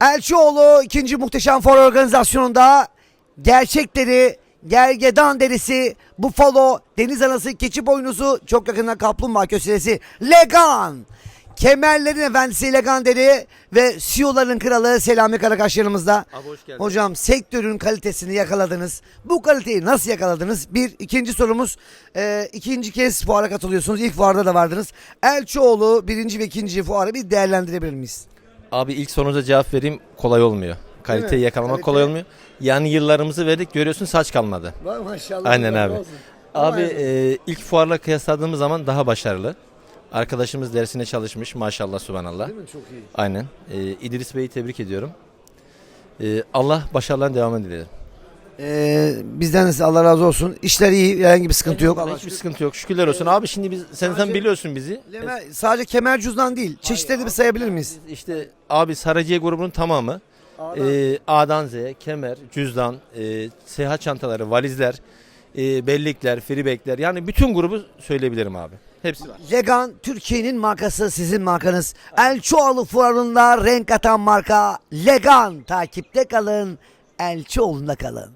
Elçioğlu ikinci muhteşem fuar organizasyonunda gerçekleri, gergedan derisi, bufalo, deniz anası, keçi boynuzu, çok yakından kaplumbağa köselesi, Legan. Kemerlerin efendisi Legan deri ve CEO'ların kralı Selami Karakaş yanımızda. Abi hoş geldin. Hocam sektörün kalitesini yakaladınız. Bu kaliteyi nasıl yakaladınız? Bir. ikinci sorumuz. e, ikinci kez fuara katılıyorsunuz. İlk fuarda da vardınız. Elçioğlu birinci ve ikinci fuarı bir değerlendirebilir miyiz? Abi ilk sorunuza cevap vereyim kolay olmuyor. Kaliteyi mi? yakalamak Kalite- kolay olmuyor. Yani yıllarımızı verdik görüyorsun saç kalmadı. Var maşallah. Aynen abi. olsun. Abi Vay e, ilk fuarla kıyasladığımız zaman daha başarılı. Arkadaşımız dersine çalışmış maşallah subhanallah. Değil mi? Çok iyi. Aynen. E, İdris Bey'i tebrik ediyorum. E, Allah başarıların devamını dilerim. Ee, bizden de Allah razı olsun. İşler iyi. Herhangi bir sıkıntı yok. Allah Hiçbir sıkıntı yok. Şükürler olsun. Abi şimdi biz sen sen biliyorsun bizi. Leme- sadece kemer cüzdan değil. Çeşitleri de bir sayabilir miyiz? İşte abi Saraciye grubunun tamamı e, A'dan Z'ye kemer, cüzdan, e, seyahat çantaları, valizler, e, bellikler, freebackler yani bütün grubu söyleyebilirim abi. Hepsi var. Legan Türkiye'nin markası sizin markanız. Elçoğlu fuarında renk atan marka Legan. Takipte kalın. Elçoğlu'nda kalın.